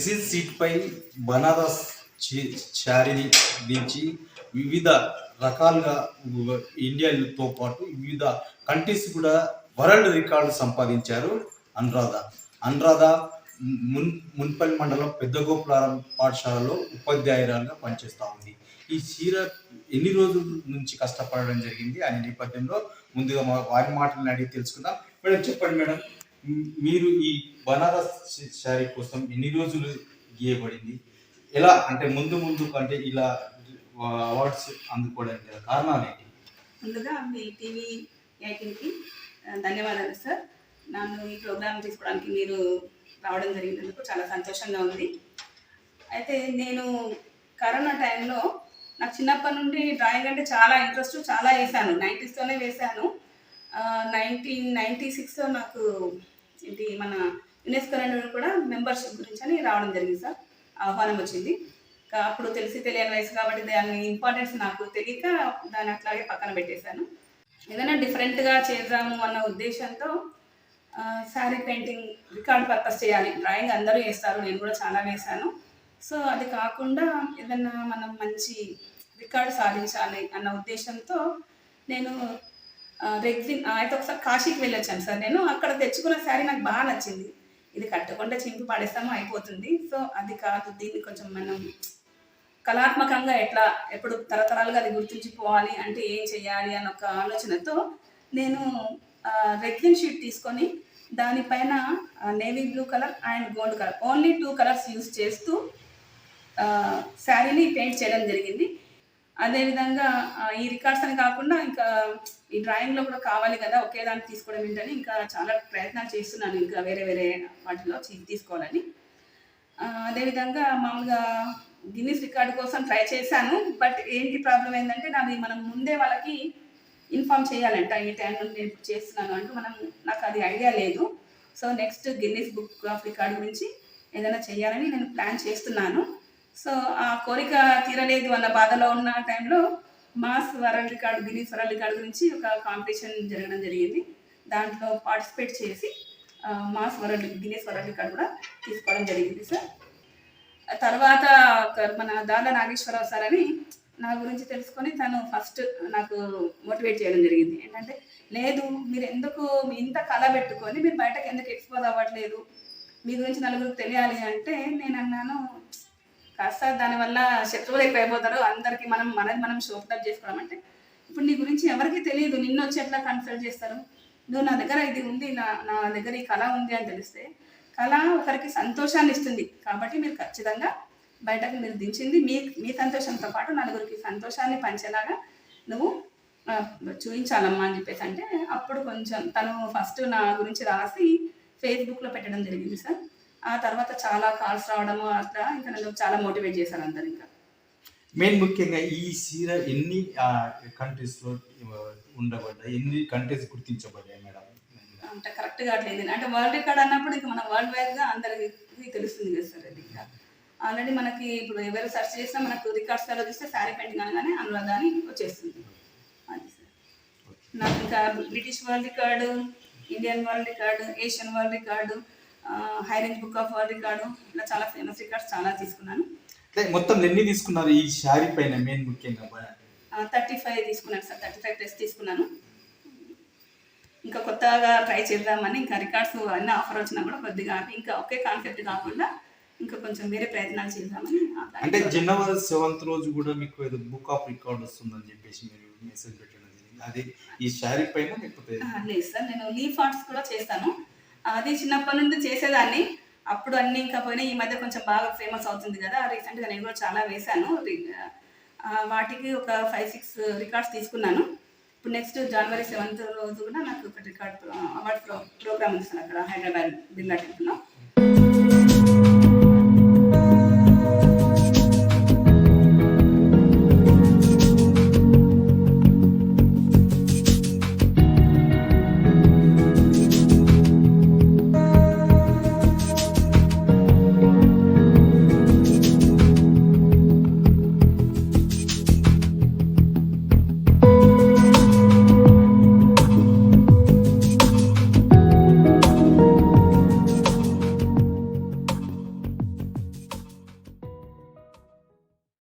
Rexine seat పై బనారస్ చీ- శారీని దించి వివిధ రకాలుగా ఇండియాతో పాటు వివిధ కంట్రీస్ కూడా వరల్డ్ రికార్డు సంపాదించారు అనురాధ. అనురాధ మున్ మున్పల్లి మండలం పెద్దగోపులారం పాఠశాలలో ఉపాధ్యాయురాలుగా పనిచేస్తూ ఉంది. ఈ చీర ఎన్ని రోజుల నుంచి కష్టపడడం జరిగింది అనే నేపథ్యంలో ముందుగా మా వారి మాటలను అడిగి తెలుసుకుందాం. మేడం చెప్పండి మేడం. మీరు ఈ బనారస్ శారీ కోసం ఎన్ని రోజులు గీయబడింది ఎలా అంటే ముందు ముందు అంటే ఇలా అవార్డ్స్ అందుకోవడానికి గల కారణాలు ఏంటి? ముందుగా మీ టీవీ ఎయిటీన్కి ధన్యవాదాలు సార్. నన్ను ఈ ప్రోగ్రామ్ తీసుకోవడానికి మీరు రావడం జరిగినందుకు చాలా సంతోషంగా ఉంది. అయితే నేను కరోనా టైంలో నాకు చిన్నప్పటి నుండి డ్రాయింగ్ అంటే చాలా ఇంట్రెస్ట్ చాలా వేసాను నైంటీస్తోనే వేశాను. నైన్టీన్ నైంటీ సిక్స్లో నాకు ఇది మన యునెస్కో కూడా మెంబర్షిప్ గురించి అని రావడం జరిగింది సార్. ఆహ్వానం వచ్చింది. అప్పుడు తెలిసి తెలియని వయసు కాబట్టి దాని ఇంపార్టెన్స్ నాకు తెలియక దాన్ని అట్లాగే పక్కన పెట్టేశాను. ఏదైనా డిఫరెంట్గా చేద్దాము అన్న ఉద్దేశంతో శారీ పెయింటింగ్ రికార్డ్ పర్పస్ చేయాలి. డ్రాయింగ్ అందరూ వేస్తారు నేను కూడా చాలా వేశాను సో అది కాకుండా ఏదన్నా మనం మంచి రికార్డ్ సాధించాలి అన్న ఉద్దేశంతో నేను రెగ్జిన్ అయితే ఒకసారి కాశీకి వెళ్ళొచ్చాను సార్ నేను. అక్కడ తెచ్చుకున్న శారీ నాకు బాగా నచ్చింది. ఇది కట్టకుండా చింపి పడేస్తామో అయిపోతుంది. సో అది కాదు దీన్ని కొంచెం మనం కళాత్మకంగా ఎట్లా ఎప్పుడు తరతరాలుగా అది గుర్తుంచిపోవాలి అంటే ఏం చేయాలి అన్న ఒక ఆలోచనతో నేను రెగ్జిన్ షీట్ తీసుకొని దానిపైన navy blue colour and gold colour only two colours use చేస్తూ శారీని పెయింట్ చేయడం జరిగింది. అదేవిధంగా ఈ రికార్డ్స్ అని కాకుండా ఇంకా ఈ డ్రాయింగ్లో కూడా కావాలి కదా ఒకే దాన్ని తీసుకోవడం ఏంటని ఇంకా చాలా ప్రయత్నాలు చేస్తున్నాను ఇంకా వేరే వేరే వాటిలో తీసుకోవాలని. అదేవిధంగా మామూలుగా గిన్నీస్ రికార్డు కోసం ట్రై చేశాను బట్ ఏంటి ప్రాబ్లం ఏంటంటే నాది మనం ముందే వాళ్ళకి ఇన్ఫామ్ చేయాలంట ఈ టైం నుండి నేను ఇప్పుడు చేస్తున్నాను అంటూ మనం నాకు అది ఐడియా లేదు. So next Guinness book of record గురించి ఏదైనా చేయాలని నేను ప్లాన్ చేస్తున్నాను. సో ఆ కోరిక తీరలేదు అన్న బాధలో ఉన్న టైంలో mass world record Guinness world record గురించి ఒక కాంపిటీషన్ జరగడం జరిగింది. దాంట్లో పార్టిసిపేట్ చేసి mass world Guinness world record కూడా తీసుకోవడం జరిగింది సార్. తర్వాత ఒక మన దాదా నాగేశ్వరరావు సార్ అని నా గురించి తెలుసుకొని తను ఫస్ట్ నాకు మోటివేట్ చేయడం జరిగింది. ఏంటంటే లేదు మీరు ఎందుకు మీ ఇంత కళ పెట్టుకొని మీరు బయటకు ఎందుకు ఎక్స్పోజ్ అవ్వట్లేదు? మీ గురించి నలుగురికి తెలియాలి అంటే నేను అన్నాను కాస్త దానివల్ల శత్రువులు ఎక్కువ అందరికి అందరికీ మనం మనది మనం షోప్టప్ చేసుకోవడం అంటే ఇప్పుడు నీ గురించి ఎవరికి తెలియదు. నిన్ను వచ్చి ఎట్లా కన్సల్ట్ చేస్తారు? నువ్వు నా దగ్గర ఇది ఉంది నా నా దగ్గర ఈ కళ ఉంది అని తెలిస్తే కళ ఒకరికి సంతోషాన్ని ఇస్తుంది. కాబట్టి మీరు ఖచ్చితంగా బయటకు మీరు దించింది మీ మీ సంతోషంతో పాటు నలుగురికి సంతోషాన్ని పంచేలాగా నువ్వు చూపించాలమ్మా అని చెప్పేసి అంటే అప్పుడు కొంచెం తను ఫస్ట్ నా గురించి రాసి ఫేస్బుక్లో పెట్టడం జరిగింది సార్. ఆ తర్వాత చాలా కాల్స్ రావడము అట్లా ఇంకా నన్ను చాలా మోటివేట్ చేశారు అందరు ఇంకా. మెయిన్ ముఖ్యంగా ఈ చీర ఎన్ని కంట్రీస్లో ఆ, ఉండబడ్డాయి? ఎన్ని కంట్రీస్ గుర్తించబడ్డాయి మేడం? అంటే కరెక్ట్గా అట్లేదు. అంటే వరల్డ్ రికార్డ్ అన్నప్పుడు ఇంకా మన వరల్డ్ వైడ్గా అందరికి తెలుస్తుంది కదా సార్ అది ఇంకా. ఆల్రెడీ మనకి ఇప్పుడు ఎవరు సెర్చ్ చేసినా మనకు రికార్డ్స్లో చూస్తే శారీ పెయింటింగ్ అనగానే అనురాధ అని వచ్చేస్తుంది. అది సార్. నాకు ఇంకా British world record Indian world record Asian world record high range book of world record ఇలా చాలా ఫేమస్ రికార్డ్స్ చాలా తీసుకున్నాను. మొత్తం ఎన్ని తీసుకున్నారు ఈ శారీ పైన మెయిన్ ముఖ్యంగా? థర్టీ ఫైవ్ తీసుకున్నాను సార్. థర్టీ ఫైవ్ ప్లస్ తీసుకున్నాను. ఇంకా కొత్తగా ట్రై చేద్దామని ఇంకా రికార్డ్స్ అన్ని ఆఫర్ వచ్చినా కూడా కొద్దిగా ఇంకా ఒకే కాన్సెప్ట్ కాకుండా ఇంకా కొంచెం వేరే ప్రయత్నాలు చేద్దామని అంటే జనవరి సెవెంత్ రోజు కూడా మీకు ఏదో బుక్ ఆఫ్ రికార్డ్ వస్తుందని చెప్పేసి మీరు మెసేజ్ పెట్టడం జరిగింది. అది ఈ శారీ పైన లేకపోతే లేదు సార్. నేను లీఫ్ ఆర్ట్స్ కూడా చేస్తాను. అది చిన్నప్పటి నుండి చేసేదాన్ని. అప్పుడు అన్ని ఇంకా పోయినా ఈ మధ్య కొంచెం బాగా ఫేమస్ అవుతుంది కదా. రీసెంట్గా నేను కూడా చాలా వేశాను. రి- వాటికి ఒక ఫైవ్ సిక్స్ రికార్డ్స్ తీసుకున్నాను. ఇప్పుడు నెక్స్ట్ జనవరి సెవెంత్ రోజు కూడా నాకు ఒక రికార్డ్ అవార్డ్ ప్రో ప్రోగ్రామ్ ఉంది సార్ అక్కడ హైదరాబాద్ బిర్లా టెంపుల్లో.